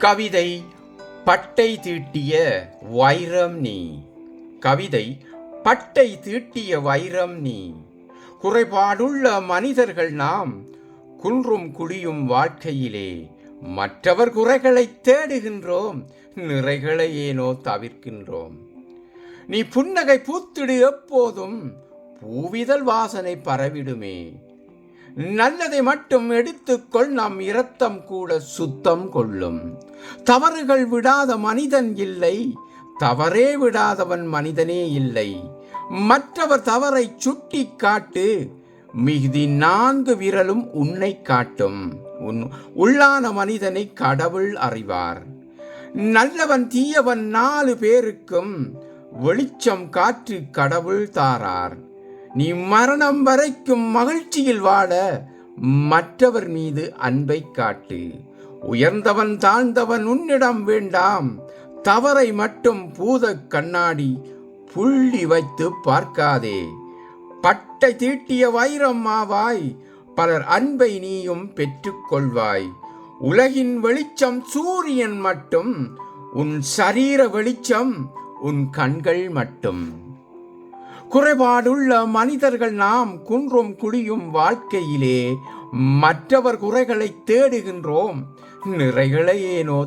கவிதை பட்டை தீட்டிய வைரம் நீ. கவிதை பட்டை தீட்டிய வைரம் நீ. குறைபாடுள்ள மனிதர்கள் நாம் குன்றும் குடியும் வாழ்க்கையிலே மற்றவர் குறைகளை தேடுகின்றோம் நிறைகளை ஏனோ தவிர்க்கின்றோம். நீ புன்னகை பூத்திடு எப்போதும் பூவிதழ் வாசனை பரவிடுமே. நல்லதை மட்டும் எடுத்துக்கொள் நம் இரத்தம் கூட சுத்தம் கொள்ளும். தவறுகள் விடாத மனிதன் இல்லை தவறே விடாதவன் மனிதனே இல்லை. மற்றவர் தவறை சுட்டி காட்டு மிகுதி நான்கு விரலும் உன்னை காட்டும். உன் உள்ளான மனிதனை கடவுள் அறிவார். நல்லவன் தீயவன் நாலு பேருக்கும் வெளிச்சம் காற்று கடவுள் தாரார். நீ மரணம் வரைக்கும் மகிழ்ச்சியில் வாழ மற்றவர் மீது அன்பை காட்டு. உயர்ந்தவன் தாழ்ந்தவன் உன்னிடம் வேண்டாம். தவறை மட்டும் பூத கண்ணாடி புள்ளி வைத்து பார்க்காதே. பட்டை தீட்டிய வைரம் ஆவாய். பலர் அன்பை நீயும் பெற்றுக்கொள்வாய் உலகின் வெளிச்சம் சூரியன் மட்டும். உன் சரீர வெளிச்சம் உன் கண்கள் மட்டும். குறைபாடுள்ள மனிதர்கள் நாம் குன்றும் குடியும் வாழ்க்கையிலே மற்றவர் குறைகளை தேடுகின்றோம் நிறைகளை ஏனோ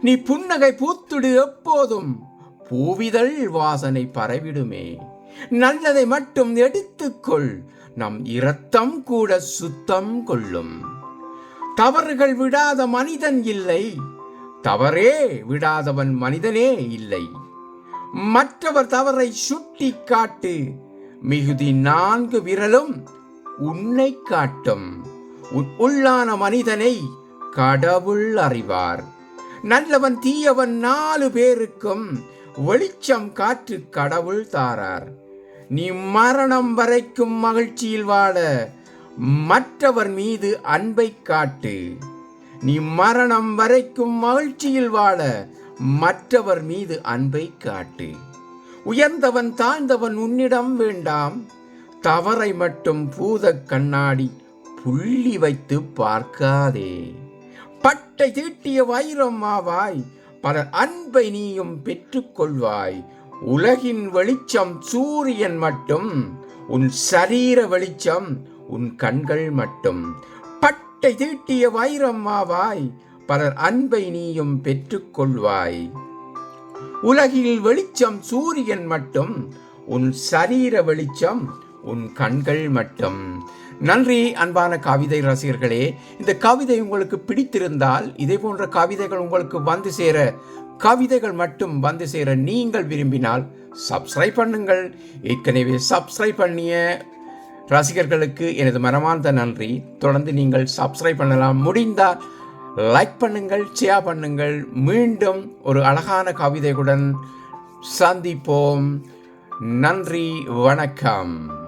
நீ புன்னகை பூத்துடு எப்போதும் பூவிதழ் வாசனை பரவிடுமே. நல்லதை மட்டும் எடுத்துக்கொள் நம் இரத்தம் கூட சுத்தம் கொள்ளும். தவறுகள் விடாத மனிதன் இல்லை தவறே விடாதவன் மனிதனே இல்லை. மற்றவர் தவறை சுட்டி காட்டு மிகுதி நான்கு விரலும் உன்னை காட்டும். உன் உள்ளான மனிதனை கடவுள் அறிவார். நல்லவன் தீயவன் நாலு பேருக்கும் வெளிச்சம் காற்று கடவுள் தாரார். நீ மரணம் வரைக்கும் மகிழ்ச்சியில் வாழ மற்றவர் மீது அன்பை காட்டு. நீ மரணம் வரைக்கும் மகிழ்ச்சியில் வாழ மற்றவர் மீது அன்பை காட்டு. உயர்ந்தவன் தாழ்ந்தவன் உன்னிடம் வேண்டாம். தவறை மட்டும் பூத கண்ணாடி புள்ளி வைத்து பார்க்காதே. பட்டை தீட்டிய வைரம் ஆவாய் பலர் அன்பை நீயும் பெற்றுக்கொள்வாய் உலகின் வெளிச்சம் சூரியன் மட்டும் உன் சரீர வெளிச்சம் உன் கண்கள் மட்டும். பட்டை தீட்டிய வைரம் ஆவாய் பலர் அன்பை நீயும் பெற்றுக்கொள்வாய். உலகில் வெளிச்சம் சூரியன் மட்டும் உன் சரீர வெளிச்சம் உன் கண்கள் மட்டும். நன்றி அன்பான கவிதை ரசிகர்களே. இந்த கவிதை உங்களுக்கு பிடித்திருந்தால் இதே போன்ற கவிதைகள் உங்களுக்கு வந்து சேர கவிதைகள் மட்டும் வந்து சேர நீங்கள் விரும்பினால் சப்ஸ்கிரைப் பண்ணுங்கள். ஏற்கனவே சப்ஸ்கிரைப் பண்ணிய ரசிகர்களுக்கு எனது மனமார்ந்த நன்றி. தொடர்ந்து நீங்கள் சப்ஸ்கிரைப் பண்ணலாம். முடிந்தால் லைக் பண்ணுங்கள் ஷேர் பண்ணுங்கள். மீண்டும் ஒரு அழகான கவிதைகளுடன் சந்திப்போம். நன்றி வணக்கம்.